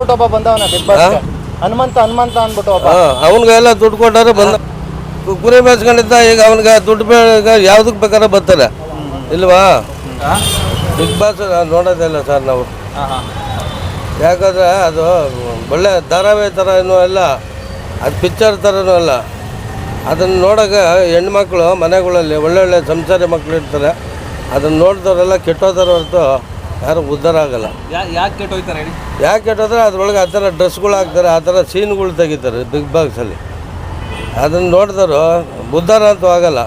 ಒಬ್ಬ ಬಂದವನ Big Boss Hanumantha Hanumantha ಅಂದ್ಬಿಟ್ಟು ಒಬ್ಬ. ಅವನಿಗೆಲ್ಲ ದುಡ್ಡು ಕೊಟ್ಟಾರೆ ಬಂದ ಕುರಿ ಮೇಸ್ಕೊಂಡಿದ್ದ ಈಗ ಅವನಿಗೆ ದುಡ್ಡು ಬೇಗ ಯಾವುದಕ್ಕೆ ಬೇಕಾದ್ರೆ ಬರ್ತಾರೆ. ಇಲ್ವಾ? ಬಿಗ್ ಬಾಸ್ ನೋಡೋದಿಲ್ಲ ಸರ್ ನಾವು. ಯಾಕಂದ್ರೆ ಅದು ಒಳ್ಳೆ ಧಾರಾವಾಹಿ ಥರ ಏನೂ ಅಲ್ಲ ಅದು ಪಿಕ್ಚರ್ ಥರನೂ ಅಲ್ಲ. ಅದನ್ನು ನೋಡೋಕೆ ಹೆಣ್ಮಕ್ಳು ಮನೆಗಳಲ್ಲಿ ಒಳ್ಳೊಳ್ಳೆ ಸಂಸಾರಿ ಮಕ್ಕಳು ಇರ್ತಾರೆ. ಅದನ್ನು ನೋಡಿದವರೆಲ್ಲ ಕೆಟ್ಟೋದಾರ ಹೊರತು ಯಾರು ಉದ್ಧಾರ ಆಗಲ್ಲ. ಯಾಕೆ ಕೆಟ್ಟೋಯ್ತಾರೆ ಹೇಳಿ? ಯಾಕೆ ಕೆಟ್ಟೋದ್ರೆ ಅದ್ರೊಳಗೆ ಆ ಥರ ಡ್ರೆಸ್ಗಳು ಹಾಕ್ತಾರೆ ಆ ಥರ ಸೀನ್ಗಳು ತೆಗಿತಾರೆ ಬಿಗ್ ಬಾಕ್ಸಲ್ಲಿ. ಅದನ್ನು ನೋಡಿದ್ರು ಉದ್ಧಾರ ಅಂತೂ ಆಗಲ್ಲ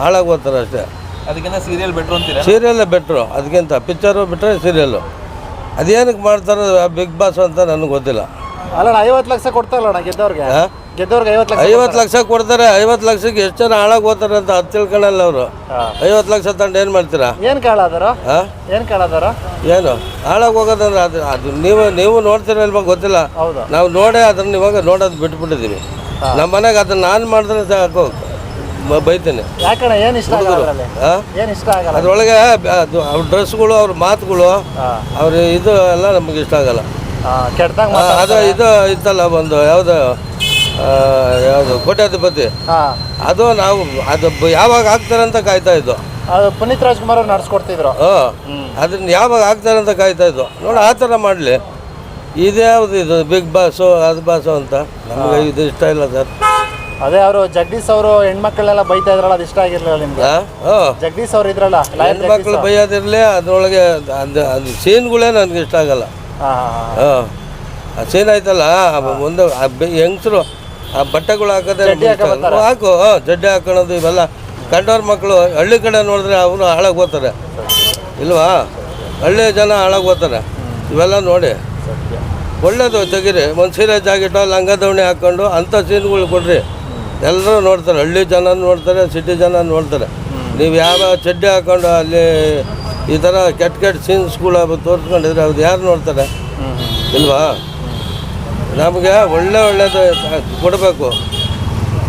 ಹಾಳಾಗಿ ಹೋಗ್ತಾರೆ ಅಷ್ಟೇ. ಅದಕ್ಕಿಂತ ಸೀರಿಯಲ್ ಬೆಟ್ರು ಅಂತೀರಾ? ಸೀರಿಯಲ್ಲೇ ಬೆಟ್ರು ಅದಕ್ಕಿಂತ ಪಿಕ್ಚರು ಬಿಟ್ಟರೆ ಸೀರಿಯಲ್ಲು ಅದೇನಕ್ಕೆ ಮಾಡ್ತಾರೆ ಬಿಗ್ ಬಾಸ್ ಅಂತ ನನಗೆ ಗೊತ್ತಿಲ್ಲ. ಅಲ್ಲ ಐವತ್ತು ಲಕ್ಷ ಕೊಡ್ತಾರಲ್ಲ ಗೆದ್ದವ್ರಿಗೆ? ಗೆದ್ದವ್ರಿಗೆ ಐವತ್ತು ಲಕ್ಷ ಐವತ್ತು ಲಕ್ಷ ಕೊಡ್ತಾರೆ ಐವತ್ತು ಲಕ್ಷಕ್ಕೆ ಎಷ್ಟು ಜನ ಹಾಳಾಗಿ ಹೋಗ್ತಾರೆ ಅಂತ ಅದು ತಿಳ್ಕೊಳ್ಳಲ್ಲ ಅವರು. ಐವತ್ತು ಲಕ್ಷ ತಂಡ ಏನು ಮಾಡ್ತೀರಾ? ಏನು ಕಾಳಾದರು ಹಾಂ? ಏನ್ ಕೇಳದಾರ ಏನು? ಹಾಳಾಗಿ ಹೋಗೋದಂದ್ರೆ ಅದು ಅದು ನೀವು ನೀವು ನೋಡ್ತೀರಲ್ವ ಗೊತ್ತಿಲ್ಲ. ಹೌದು. ನಾವು ನೋಡೇ ಅದನ್ನು ಇವಾಗ ನೋಡೋದು ಬಿಟ್ಬಿಟ್ಟಿದ್ದೀವಿ ನಮ್ಮ ಮನೆಗೆ ಅದನ್ನು ನಾನು ಮಾಡಿದ್ರೆ ಸಾಕು ಬ- ಬೈತೀನಿ. ಯಾಕಣ್ಣ ಏನ್ ಇಷ್ಟ ಆಗಲ್ಲ ಅದ್ರಲ್ಲಿ ಆ? ಏನ್ ಇಷ್ಟ ಆಗಲ್ಲ ಅದ್ರೊಳಗೆ ಅದು ಅವ್ರ ಡ್ರೆಸ್ಗಳು ಅವ್ರ ಮಾತುಗಳು ಅವ್ರ ಇದು ಎಲ್ಲ ನಮಗೆ ಇಷ್ಟ ಆಗಲ್ಲ. ಕೆಟ್ಟದಾಗ ಅದು ಇದು ಇತ್ತಲ್ಲ ಒಂದು ಯಾವುದು ಯಾವುದು ಕೋಟ್ಯಾಧಿಪತಿ ಹಾ. ಅದು ನಾವು ಅದು ಬ- ಯಾವಾಗ ಆಗ್ತಾರೆ ಅಂತ ಕಾಯ್ತಾ ಇದ್ದು. ಅದು ಪುನೀತ್ ರಾಜ್ಕುಮಾರ್ ಅವ್ರು ನಡ್ಸ್ಕೊಡ್ತಿದ್ರು. ಹಾಂ. ಅದನ್ನ ಯಾವಾಗ ಆಗ್ತಾರೆ ಅಂತ ಕಾಯ್ತಾ ಇದ್ದು. ನೋಡಿ ಆ ಥರ ಮಾಡಲಿ. ಇದ್ಯಾವುದು ಇದು ಬಿಗ್ ಬಾಸು ಅದು ಬಾಸು ಅಂತ. ನಮಗೆ ಇದು ಇಷ್ಟ ಇಲ್ಲ ಸರ್. ಅದೇ ಅವರು ಜಗದೀಶ್ ಅವರು ಹೆಣ್ಮಕ್ಳೆಲ್ಲ ಬೈತಾ ಇದ್ರಲ್ಲ ಅದು ಇಷ್ಟ ಆಗಿರ್ಲಿಲ್ಲ ನಿಮ್ಗೆ? ಜಗದೀಶ್ ಅವ್ರು ಇದ್ರಲ್ಲ ಹೆಣ್ಮಕ್ಳು ಬೈಯೋದಿರಲಿ ಅದರೊಳಗೆ ಅದು ಅದು ಸೀನ್ಗಳೇ ನನಗೆ ಇಷ್ಟ ಆಗಲ್ಲ. ಹಾ ಹಾಂ ಆ ಸೀನ್ ಆಯ್ತಲ್ಲ ಮುಂದೆ ಹೆಂಗಸರು ಆ ಬಟ್ಟೆಗಳು ಹಾಕೋದೇ. ಹಾಕು ಜಡ್ಡೆ ಹಾಕೊಳ್ಳೋದು ಇವೆಲ್ಲ. ಕಂಡವ್ರ ಮಕ್ಕಳು ಹಳ್ಳಿ ಕಡೆ ನೋಡಿದ್ರೆ ಅವನು ಹಾಳಾಗಿ ಹೋಗ್ತಾರೆ. ಇಲ್ವಾ? ಹಳ್ಳಿ ಜನ ಹಾಳಾಗಿ ಹೋಗ್ತಾರೆ. ಇವೆಲ್ಲ ನೋಡಿ. ಒಳ್ಳೇದು ತೆಗೀರಿ. ಒಂದು ಸೀರೆ ಜಾಕೆಟು ಲಂಗ ದವಣಿ ಹಾಕ್ಕೊಂಡು ಅಂಥ ಸೀನ್ಗಳು ಕೊಡ್ರಿ. ಎಲ್ಲರೂ ನೋಡ್ತಾರೆ. ಹಳ್ಳಿ ಜನ ನೋಡ್ತಾರೆ ಸಿಟಿ ಜನ ನೋಡ್ತಾರೆ. ನೀವು ಯಾವ ಚಡ್ಡಿ ಹಾಕೊಂಡು ಅಲ್ಲಿ ಈ ಥರ ಕೆಟ್ಟ ಕೆಟ್ಟ ಸೀನ್ಸ್ಗಳು ತೋರಿಸ್ಕೊಂಡಿದ್ರೆ ಅದು ಯಾರು ನೋಡ್ತಾರೆ? ಇಲ್ವಾ? ನಮಗೆ ಒಳ್ಳೆ ಒಳ್ಳೇದು ಕೊಡಬೇಕು.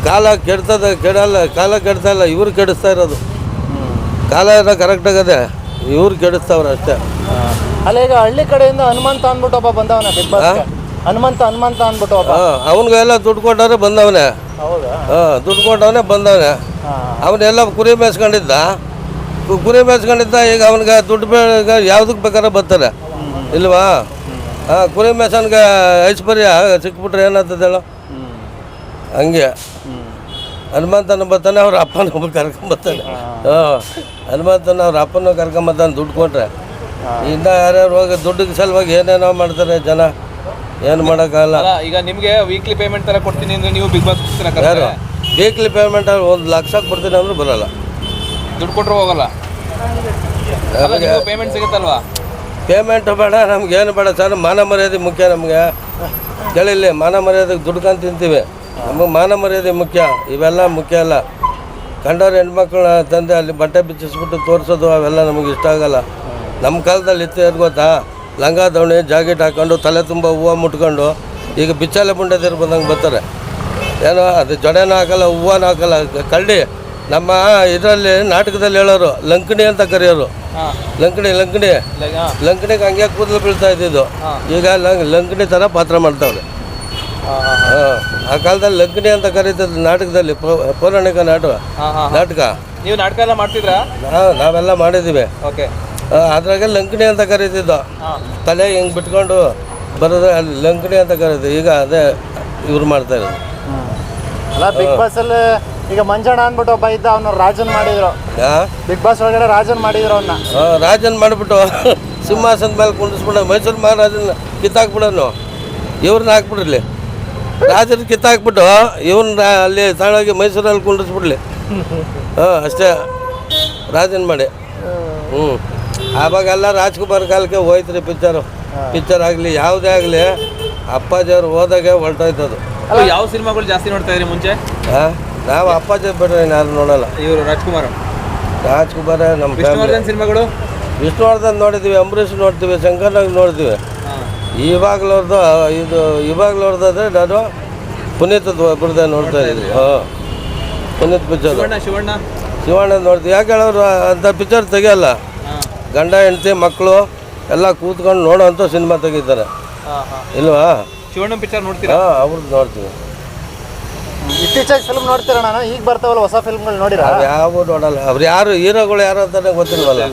ಕಾಲ ಕೆಡ್ತದ ಕೆಡಲ್ಲ ಕಾಲ ಕೆಡ್ತಾ ಇಲ್ಲ ಇವ್ರು ಕೆಡಿಸ್ತಾ ಇರೋದು. ಕಾಲ ಎಲ್ಲ ಕರೆಕ್ಟ್ ಆಗದೆ ಇವ್ರು ಕೆಡಿಸ್ತಾವ್ರೆ ಅಷ್ಟೇ. ಅಲ್ಲ ಈಗ ಹಳ್ಳಿ ಕಡೆಯಿಂದ ಹನುಮಂತ ಅಂದ್ಬಿಟ್ಟು ಒಬ್ಬ ಬಂದವನ ಬಿಗ್ ಬಾಸ್ ಹನುಮಂತ ಹನುಮಂತ ಅಂದ್ಬಿಟ್ಟು ಒಬ್ಬ ಅವನಿಗೆಲ್ಲ ದುಡ್ಡು ಕೊಟ್ಟವ್ರೆ ಬಂದವನೆ. ಹಾಂ ದುಡ್ಡು ಕೊಟ್ಟವನೇ ಬಂದವನೆ. ಅವನೆಲ್ಲ ಕುರಿ ಮೇಯಿಸ್ಕೊಂಡಿದ್ದ. ಕುರಿ ಮೇಯಿಸ್ಕೊಂಡಿದ್ದ ಈಗ ಅವನಿಗೆ ದುಡ್ಡು ಬೇ ಯಾವುದಕ್ಕೆ ಬೇಕಾದ್ರೆ ಬರ್ತಾರೆ. ಇಲ್ವಾ? ಹಾಂ ಕುರಿ ಮೆಸನ್ಗೆ ಐಶ್ವರ್ಯ ಸಿಕ್ಬಿಟ್ರೆ ಹೇಳೋ ಹಂಗೆ. ಹನುಮಂತನ ಬರ್ತಾನೆ ಅವ್ರ ಅಪ್ಪನ ಒಬ್ಬ ಕರ್ಕೊಂಬರ್ತಾನೆ ಹಾಂ. ಹನುಮಂತನ ಅವ್ರ ಅಪ್ಪನ ಕರ್ಕೊಂಬರ್ತಾನೆ ದುಡ್ಡು ಕೊಟ್ರೆ. ಇನ್ನ ಯಾರ್ಯಾರು ಹೋಗಿ ದುಡ್ಡಿಗೆ ಸಲುವಾಗಿ ಏನೇನೋ ಮಾಡ್ತಾರೆ ಜನ. ಏನು ಮಾಡೋಕ್ಕಾಗಲ್ಲ. ಈಗ ನಿಮಗೆ ವೀಕ್ಲಿ ಪೇಮೆಂಟ್ ತರ ಕೊಡ್ತೀನಿ ಅಂದ್ರೆ ನೀವು ಬಿಗ್ ಬಾಸ್ ಯಾರು? ವೀಕ್ಲಿ ಪೇಮೆಂಟ್ ಒಂದು ಲಕ್ಷ ಕೊಡ್ತೀನಿ ಅಂದ್ರೆ ಬರಲ್ಲ. ದುಡ್ಡು ಕೊಟ್ಟರು ಹೋಗಲ್ಲ. ಪೇಮೆಂಟ್ ಸಿಗುತ್ತಲ್ವಾ? ಪೇಮೆಂಟ್ ಬೇಡ ನಮ್ಗೇನು ಬೇಡ ಸರ್. ಮಾನ ಮರ್ಯಾದೆ ಮುಖ್ಯ ನಮಗೆ. ಕೇಳಿಲ್ಲಿ, ಮಾನ ಮರ್ಯಾದೆಗೆ ದುಡ್ಕೊಂಡು ತಿಂತೀವಿ. ನಮಗೆ ಮಾನ ಮರ್ಯಾದೆ ಮುಖ್ಯ. ಇವೆಲ್ಲ ಮುಖ್ಯ ಅಲ್ಲ. ಕಂಡವ್ರ ಹೆಣ್ಮಕ್ಳನ್ನ ತಂದೆ ಅಲ್ಲಿ ಬಟ್ಟೆ ಬಿಚ್ಚಿಸ್ಬಿಟ್ಟು ತೋರಿಸೋದು ಅವೆಲ್ಲ ನಮಗೆ ಇಷ್ಟ ಆಗಲ್ಲ. ನಮ್ಮ ಕಾಲದಲ್ಲಿ ಇತ್ತು ಏನು ಗೊತ್ತಾ? ಲಂಗ ದೋಣಿ, ಜಾಕೆಟ್ ಹಾಕ್ಕೊಂಡು ತಲೆ ತುಂಬ ಹೂವು ಮುಟ್ಕೊಂಡು ಈಗ ಬಿಚ್ಚಲೆ ಬುಂಡೆ ಬಂದಂಗೆ ಬರ್ತಾರೆ. ಏನೋ ಅದು ಜೊಡೆನೂ ಹಾಕಲ್ಲ, ಹೂವನೂ ಹಾಕಲ್ಲ. ಕಳ್ಳಿ. ನಮ್ಮ ಇದರಲ್ಲಿ ನಾಟಕದಲ್ಲಿ ಹೇಳೋರು ಲಂಕಣಿ ಅಂತ ಕರೆಯೋರು. ಲಂಕಣಿ ಲಂಕಣಿ. ಲಂಕಣಿಗೆ ಹಂಗೆ ಕೂದಲು ಬೀಳ್ತಾ ಇದ್ದಿದ್ದು. ಈಗ ಲಂಕಣಿ ಥರ ಪಾತ್ರ ಮಾಡ್ತಾವ್ರೆ. ಆ ಕಾಲದಲ್ಲಿ ಲಂಕಣಿ ಅಂತ ಕರೀತಿದ್ರು ನಾಟಕದಲ್ಲಿ ಪೌರಾಣಿಕ ನಾಟಕ ನಾಟಕ. ನೀವು ನಾಟಕ ಎಲ್ಲ ಮಾಡ್ತಿದ್ರಾ? ನಾವು ನಾವೆಲ್ಲ ಮಾಡಿದ್ದೀವಿ. ಓಕೆ. ಅದ್ರಾಗೆ ಅದ್ರಾಗ ಲಂಕಣಿ ಅಂತ ಕರೀತಿದ್ದು. ತಲೆ ಹಿಂಗೆ ಬಿಟ್ಕೊಂಡು ಬರೋದು ಅಲ್ಲಿ ಲಂಕಣಿ ಅಂತ ಕರೀತಿದ್ದು. ಈಗ ಅದೇ ಇವ್ರು ಮಾಡ್ತಾ ಇರೋದು. ಅಲ್ಲ ಬಿಗ್ ಬಾಸ್ ಅಲ್ಲಿ ಈಗ ಮಂಜಣ್ಣ ಅಂದ್ಬಿಟ್ಟು ಒಬ್ಬ ಇದ್ದ ಅವನು ರಾಜನ್ ಮಾಡಿದ್ರು. ಹಾಂ ಬಿಗ್ ಬಾಸ್ ಒಳಗಡೆ ರಾಜನ್ ಮಾಡಿದ್ರು ಅವನ್ನ ರಾಜನ್ ಮಾಡಿಬಿಟ್ಟು ಸಿಂಹಾಸನದ ಮೇಲೆ ಕುಂಡಿಸ್ಬಿಡ ಮೈಸೂರು ಮಹಾರಾಜನ ಕಿತ್ತಾಕ್ಬಿಡೋನು ಇವ್ರನ್ನ ಹಾಕ್ಬಿಡ್ಲಿ ರಾಜನ ಕಿತ್ತಾಕ್ಬಿಟ್ಟು ಇವ್ರನ್ನ ಅಲ್ಲಿ ತಾಳಾಗಿ ಮೈಸೂರಲ್ಲಿ ಕುಂಡಿಸ್ಬಿಡ್ಲಿ ಹಾಂ ಅಷ್ಟೇ. ರಾಜನ್ ಮಾಡಿ. ಹ್ಞೂ ಆವಾಗೆಲ್ಲ ರಾಜ್ಕುಮಾರ್ ಕಾಲಕ್ಕೆ ಹೋಯ್ತ್ರಿ ಪಿಕ್ಚರು. ಪಿಕ್ಚರ್ ಆಗಲಿ ಯಾವುದೇ ಆಗಲಿ ಅಪ್ಪಾಜಿಯವ್ರು ಹೋದಾಗೆ ಹೊರಟೋಯ್ತದು. ಯಾವ ಸಿನಿಮಾಗಳು ಜಾಸ್ತಿ ನೋಡ್ತಾ ಇದ್ರಿ ಮುಂಚೆ? ಹಾಂ ನಾವು ಅಪ್ಪಾಜಿ ಬಿಡ್ರಿ ಯಾರು ನೋಡಲ್ಲ. ಇವರು ರಾಜ್ಕುಮಾರ್ ರಾಜ್ಕುಮಾರ್ ನಮ್ಮ ವಿಷ್ಣುವರ್ಧನ್ ಸಿನಿಮಾಗಳು? ವಿಷ್ಣುವರ್ಧನ್ ನೋಡಿದ್ದೀವಿ ಅಂಬರೀಷ್ ನೋಡ್ತೀವಿ ಶಂಕರ್ನಾಗ್ ನೋಡ್ತೀವಿ. ಇವಾಗ್ಲವ್ರದ್ದು ಇದು ಇವಾಗ್ಲವ್ರದ್ದಾದ್ರೆ ನಾನು ಪುನೀತ್ ಬಿಡ್ದೆ ನೋಡ್ತಾ ಇದ್ವಿ ಹಾಂ. ಪುನೀತ್ ಪಿಕ್ಚರ್ ಶಿವಣ್ಣ ಶಿವಣ್ಣ. ನೋಡ್ತೀವಿ. ಯಾಕೆ ಹೇಳೋರು ಅಂಥ ಪಿಕ್ಚರ್ ತೆಗಿಯಲ್ಲ. ಗಂಡ ಹೆಂಡತಿ ಮಕ್ಕಳು ಎಲ್ಲ ಕೂತ್ಕೊಂಡು ನೋಡೋವಂಥ ಸಿನಿಮಾ ತೆಗಿತಾರೆ. ಇಲ್ವಾ? ಶಿವಣ್ಣ ಪಿಕ್ಚರ್ ನೋಡ್ತೀರಾ? ಹಾಂ ಅವ್ರದ್ದು ನೋಡ್ತೀವಿ. ಇತ್ತೀಚೆಗೆ ಫಿಲ್ಮ್ ನೋಡ್ತೀರಣ್ಣ ಈಗ ಬರ್ತಾವಲ್ಲ ಹೊಸ ಫಿಲ್ಮ್ಗಳು ನೋಡಿರ? ಯಾವ ನೋಡಲ್ಲ. ಅವ್ರು ಯಾರು ಹೀರೋಗಳು ಯಾರು ಅಂತಾನೆ ಗೊತ್ತಿಲ್ವಲ್ಲ?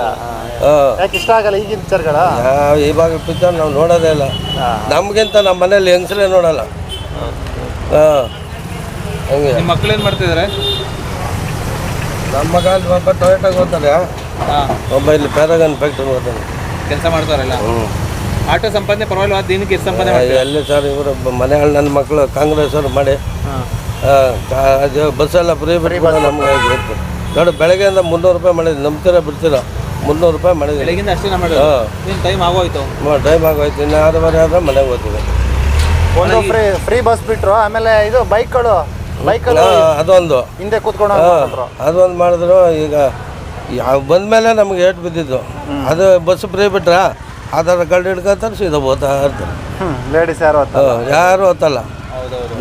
ಯಾಕೆ ಇಷ್ಟ ಆಗಲ್ಲ ಈಗಿನ ಪಿಕ್ಚರ್ಗಳ ಯಾವ ಇವಾಗ ಪಿಕ್ಚರ್ ನಾವು ನೋಡೋದೇ ಇಲ್ಲ. ನಮಗಿಂತ ನಮ್ಮ ಮನೇಲಿ ಹೆಂಗಸರೇ ನೋಡಲ್ಲ. ಹಾಂ. ಹಂಗೆ. ನಿಮ್ಮ ಮಕ್ಳು ಏನು ಮಾಡ್ತಿದ್ದಾರೆ ನಮ್ಮ ಮಗ ಅಲ್ಲಿ ಒಬ್ಬ ಟೊಯೋಟಾಗಿ ಓದ್ತಾರೆ ಒಬ್ಬ ಇಲ್ಲಿ ಪ್ಯಾರಾಗನ್ ಫ್ಯಾಕ್ಟ್ರಿ ಓದ್ತಾನೆ ಕೆಲಸ ಮಾಡ್ತಾರಲ್ಲ ಹ್ಞೂ ಆಟೋ ಸಂಪಾದನೆ ಪರವಾಗಿಲ್ಲ ದಿನಕ್ಕೆ ಎಷ್ಟು ಸಂಪಾದನೆ ಎಲ್ಲಿ ಸರ್ ಇವರು ಮನೆಯಲ್ಲಿ ನನ್ನ ಮಕ್ಕಳು ಕಾಂಗ್ರೆಸ್ ಅವ್ರು ಮಾಡಿ ಅದು ಬಸ್ಸೆಲ್ಲ ಫ್ರೀ ಬಿಟ್ಬಿಟ್ಟು ನಮ್ಗೆ ಗೊತ್ತು ನೋಡಿ ಬೆಳಗ್ಗೆಯಿಂದ ಮುನ್ನೂರು ರೂಪಾಯಿ ಮಾಡಿದ್ವಿ. ನಂಬ್ತೀರ ಬಿಡ್ತೀರ ಮುನ್ನೂರು ರೂಪಾಯಿ ಮಾಡಿದ್ವಿ. ಬೆಳಗಿಂದ ಅಷ್ಟೇ ಮಾಡೋದು ಹಾಂ. ಏನು ಟೈಮ್ ಆಗೋಯ್ತು? ಟೈಮ್ ಆಗೋಯ್ತು. ಇನ್ನು ಆರೂವರೆ ಆದರೆ ಮನೆಗೆ ಹೋಗ್ತೀವಿ ಒಂದು ಫ್ರೀ ಫ್ರೀ ಬಸ್ ಬಿಟ್ರು ಆಮೇಲೆ ಇದು ಬೈಕ್ಗಳು. ಬೈಕ್ಗಳು ಅದೊಂದು. ಹಿಂದೆ ಕೂತ್ಕೊಂಡು ಹೋಗ್ಬಿಟ್ರು. ಅದೊಂದು ಮಾಡಿದ್ರು. ಈಗ ಯಾವ ಬಂದಮೇಲೆ ನಮ್ಗೆ ಏಟ್ ಬಿದ್ದಿದ್ದು. ಅದು ಬಸ್ ಫ್ರೀ ಬಿಟ್ರ? ಆಧಾರ್ ಕಾರ್ಡ್ ಹಿಡ್ಕೊತಾರೆ ಸೀದಾ ಹೋಗ್ತಾ ಇರ್ತಾರೆ. ಹ್ಮ್ ಲೇಡೀಸ್ ಯಾರು ಅಂತ ಯಾರು ಹೊತ್ತಲ್ಲ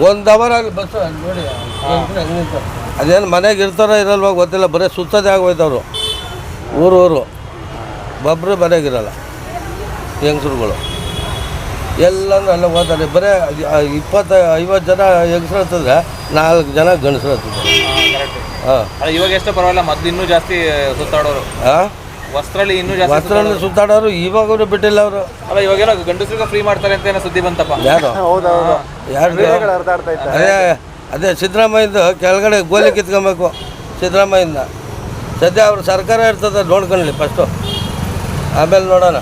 ಒಂದು ಅವರ್ ಅಲ್ಲಿ ಬಸ್ ನೋಡಿ ಅದೇನು ಮನೆಗೆ ಇರ್ತಾರೋ ಇರಲ್ವ ಗೊತ್ತಿಲ್ಲ ಬರೀ ಸುತ್ತದೇ ಆಗೋಯ್ತವ್ರು. ಊರು ಊರು ಒಬ್ಬರು ಮನೆಗಿರಲ್ಲ ಹೆಂಗಸ್ರುಗಳು ಎಲ್ಲಂದ್ರೆ ಅಲ್ಲೇ ಹೋಗ್ತಾರೆ ಬರೀ ಇಪ್ಪತ್ತು ಐವತ್ತು ಜನ ಹೆಂಗಸ್ರು ಹತ್ತಿದ್ರೆ ನಾಲ್ಕು ಜನ ಗಂಡಸ್ರು ಹತ್ತಿದ್ದಾರೆ ಹಾಂ ಇವಾಗ ಎಷ್ಟೋ ಪರವಾಗಿಲ್ಲ ಮೊದ್ಲು ಇನ್ನೂ ಜಾಸ್ತಿ ಸುತ್ತಾಡೋರು. ಹಾಂ ವಸ್ತ್ರದಲ್ಲಿ ಇನ್ನೂ ಜಾಸ್ತಿ ವಸ್ತ್ರದಲ್ಲಿ ಸುತ್ತಾಡೋರು. ಇವಾಗ ಬಿಟ್ಟಿಲ್ಲ ಅವರು. ಅಲ್ಲ ಇವಾಗೇನೋ ಗಂಡಸರಿಗೆ ಫ್ರೀ ಮಾಡ್ತಾರೆ ಅಂತ ಏನೋ ಸುದ್ದಿ ಬಂತಪ್ಪ. ಯಾರು? ಹೌದೌದು ಯಾರು? ಅದೇ ಅದೇ ಸಿದ್ದರಾಮಯ್ಯಂದು ಕೆಳಗಡೆ ಗೋಲಿ ಕಿತ್ಕೊಬೇಕು ಸಿದ್ದರಾಮಯ್ಯನ ಸದ್ಯ ಅವ್ರ ಸರ್ಕಾರ ಇರ್ತದೆ ನೋಡ್ಕೊಳ್ಳಿ ಫಸ್ಟು ಆಮೇಲೆ ನೋಡೋಣ.